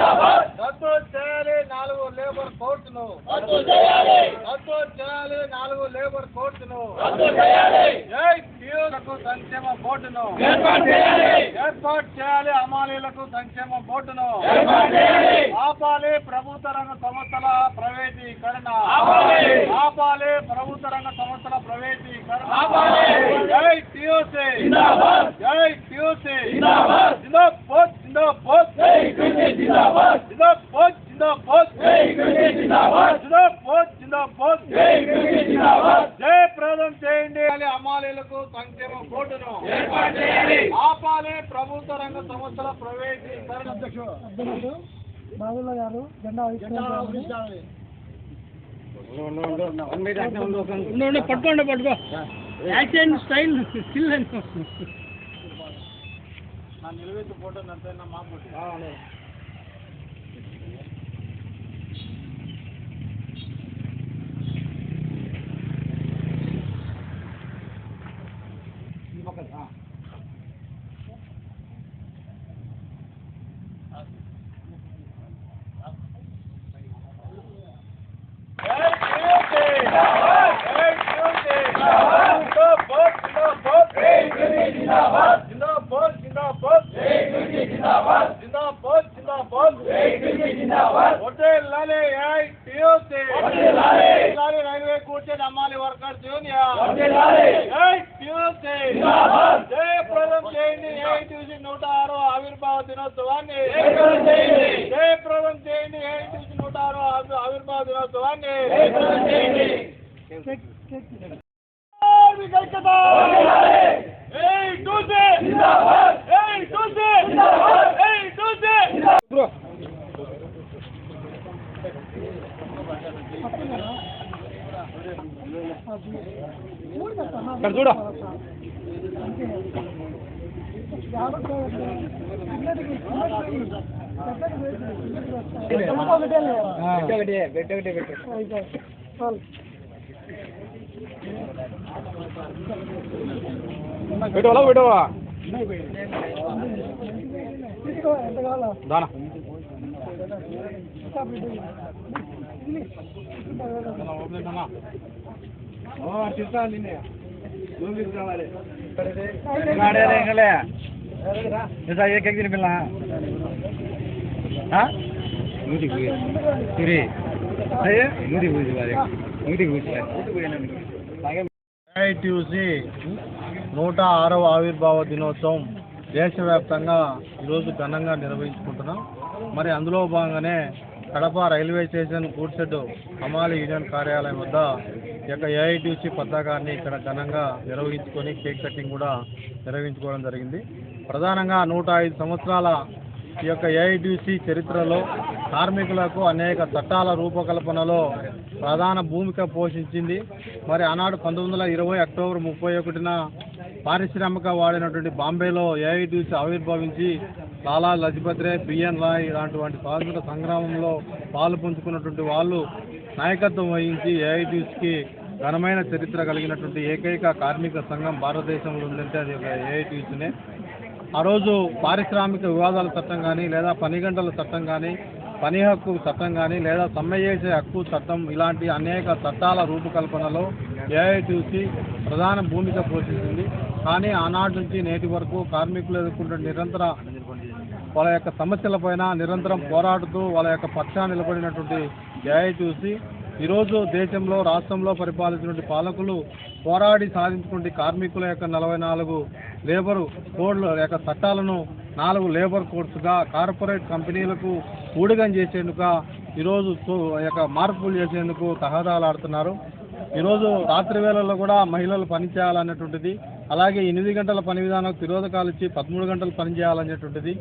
రద్దు చేయాలి నాలుగు లేబర్ కోర్టును రద్దు చేయాలి! నాలుగు లేబర్ కోర్టును జై సంక్షేమ బోర్డును. ఏర్పాటు చేయాలి! అమాలీలకు సంక్షేమ బోర్డును. ఆపాలి ప్రభుత్వ రంగ సంస్థల ప్రైవేటీకరణ. ఆపాలి! ఆపాలి ప్రభుత్వ రంగ సంస్థల ప్రైవేటీకరణ. ఆపాలి! జై జిందాబాద్! జై జిందాబాద్! జిందాబాద్! జిందాబాద్ జై టీఓసీ జిందాబాద్ జిందాబాద్ జిందాబాద్ జై టీఓసీ జిందాబాద్ జిందాబాద్ జిందాబాద్ జై టీఓసీ జిందాబాద్ జై ప్రదం చేయండి అని అమాలీలకు సంక్షేమ బోర్డును చేయాలి ఆపాలి ప్రభుత్వ రంగ సంస్థల బాబుల్లా గారు జెండా పట్టుకోండి పట్టుకో. యాక్షన్ స్టైల్ స్టిల్ అని నా నిలవేసి ఫోటో అంతైనా మా ఫోటో వర్కర్స్ యూనియన్ జయప్రదం చేయండి ఏఐటీసీ నూట ఆరో ఆవిర్భావ దినోత్సవాన్ని! జయప్రదం చేయండి ఏఐటీసీ నూట ఆరో ఆవి- ఆవిర్భావ దినోత్సవాన్ని! కార్మిక ఐక్యత! ఏఐటీసీ! ఏఐటీసీ! ఏఐటీసీ! చూడ పెట్టవా పెట్టవా తీసుకో ఎంత కావాలా దానా ఐటీయూసీ నూట ఆరవ ఆవిర్భావ దినోత్సవం దేశవ్యాప్తంగా ఈరోజు ఘనంగా నిర్వహించుకుంటున్నాం. మరి అందులో భాగంగానే కడప రైల్వే స్టేషన్ కూర్చెడ్డు హమాలి యూనియన్ కార్యాలయం వద్ద ఈ యొక్క ఏఐటీసీ పతాకాన్ని ఇక్కడ ఘనంగా నిర్వహించుకొని కేక్ కటింగ్ కూడా నిర్వహించుకోవడం జరిగింది. ప్రధానంగా నూట ఐదు సంవత్సరాల ఈ యొక్క ఏఐటీసీ చరిత్రలో కార్మికులకు అనేక చట్టాల రూపకల్పనలో ప్రధాన భూమిక పోషించింది. మరి ఆనాడు పంతొమ్మిది వందల ఇరవై అక్టోబర్ ముప్పై ఒకటిన పారిశ్రామిక వాడినటువంటి బాంబేలో ఏఐటీసీ ఆవిర్భవించి లాలా లజపత్ రే బిఎన్ రాయ్ ఇలాంటి స్వాతంత్ర సంగ్రామంలో పాలు పంచుకున్నటువంటి వాళ్ళు నాయకత్వం వహించి ఏఐటీస్కి ఘనమైన చరిత్ర కలిగినటువంటి ఏకైక కార్మిక సంఘం భారతదేశంలో ఉందంటే అది ఒక ఏఐటీసీనే. ఆ రోజు పారిశ్రామిక వివాదాల చట్టం కానీ లేదా పని గంటల చట్టం కానీ పని హక్కు చట్టం కానీ లేదా సమ్మె చేసే హక్కు చట్టం ఇలాంటి అనేక చట్టాల రూపకల్పనలో ఏఐటీసీ ప్రధాన భూమిక పోషించింది. కానీ ఆనాటి నుంచి నేటి వరకు కార్మికులు ఎదుర్కొంటున్న నిరంతర వాళ్ళ యొక్క సమస్యలపైన నిరంతరం పోరాడుతూ వాళ్ళ యొక్క పక్షాన్ని నిలబడినటువంటి ఏఐటీసీ ఈరోజు దేశంలో రాష్ట్రంలో పరిపాలించినటువంటి పాలకులు పోరాడి సాధించుకుంటే కార్మికుల యొక్క నలభై నాలుగు లేబరు కోడ్ల యొక్క చట్టాలను నాలుగు లేబర్ కోర్సుగా కార్పొరేట్ కంపెనీలకు ఊడిగం చేసేందుకు ఈరోజు యొక్క మార్పులు చేసేందుకు తహదాలాడుతున్నారు ఈరోజు రాత్రి వేళల్లో కూడా మహిళలు పనిచేయాలన్నటువంటిది అలాగే ఎనిమిది గంటల పని విధానం తిరోధకాలు ఇచ్చి పదమూడు గంటలు పనిచేయాలనేటువంటిది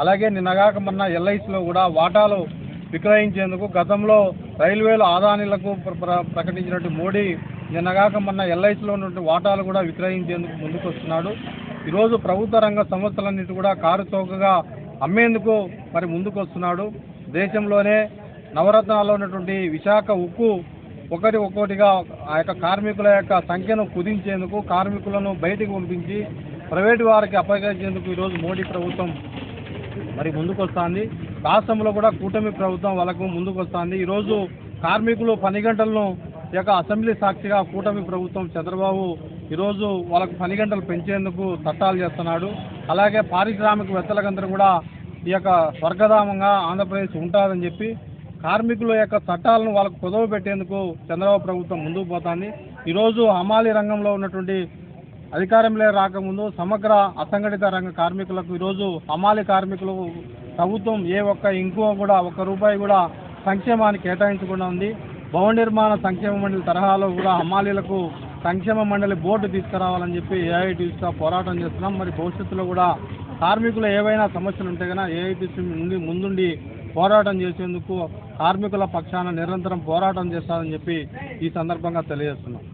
అలాగే నిన్నగాక మొన్న ఎల్ఐసిలో కూడా వాటాలు విక్రయించేందుకు గతంలో రైల్వేలు ఆదానీలకు ప్ర- ప్ర- ప్రకటించినట్టు మోడీ నిన్నగాక మొన్న ఎల్ఐసిలో ఉన్నటువంటి వాటాలు కూడా విక్రయించేందుకు ముందుకు వస్తున్నాడు ఈరోజు ప్రభుత్వ రంగ సంస్థలన్నిటి కూడా కారు చౌకగా అమ్మేందుకు మరి ముందుకు వస్తున్నాడు దేశంలోనే నవరత్నాల్లో ఉన్నటువంటి విశాఖ ఉక్కు ఒకటి ఒక్కొక్కటిగా ఆ యొక్క కార్మికుల యొక్క సంఖ్యను కుదించేందుకు కార్మికులను బయటికి పంపించి ప్రైవేటు వారికి అప్పగించేందుకు ఈరోజు మోడీ ప్రభుత్వం మరి ముందుకొస్తుంది. రాష్ట్రంలో కూడా కూటమి ప్రభుత్వం వాళ్ళకు ముందుకొస్తుంది. ఈరోజు కార్మికులు పని గంటలను ఈ యొక్క అసెంబ్లీ సాక్షిగా కూటమి ప్రభుత్వం చంద్రబాబు ఈరోజు వాళ్ళకు పని గంటలు పెంచేందుకు చట్టాలు చేస్తున్నాడు. అలాగే పారిశ్రామికవేత్తలకందరూ కూడా ఈ యొక్క స్వర్గధామంగా ఆంధ్రప్రదేశ్ ఉంటుందని చెప్పి కార్మికుల యొక్క చట్టాలను వాళ్ళకు కుదవ పెట్టేందుకు చంద్రబాబు ప్రభుత్వం ముందుకు పోతుంది. ఈరోజు హమాలి రంగంలో ఉన్నటువంటి అధికారంలో రాకముందు సమగ్ర అసంఘటిత రంగ కార్మికులకు ఈరోజు హమాలి కార్మికులకు ప్రభుత్వం ఏ ఒక్క ఇంకో కూడా ఒక్క రూపాయి కూడా సంక్షేమాన్ని కేటాయించకుండా ఉంది. భవన నిర్మాణ సంక్షేమ మండలి తరహాలో కూడా హమాలీలకు సంక్షేమ మండలి బోర్డు తీసుకురావాలని చెప్పి ఏఐటీసీతో పోరాటం చేస్తున్నాం. మరి భవిష్యత్తులో కూడా కార్మికులు ఏవైనా సమస్యలు ఉంటే కనుక ఏఐటీసీ నుండి ముందుండి పోరాటం చేసేందుకు కార్మికుల పక్షాన నిరంతరం పోరాటం చేస్తారని చెప్పి ఈ సందర్భంగా తెలియజేస్తున్నాం.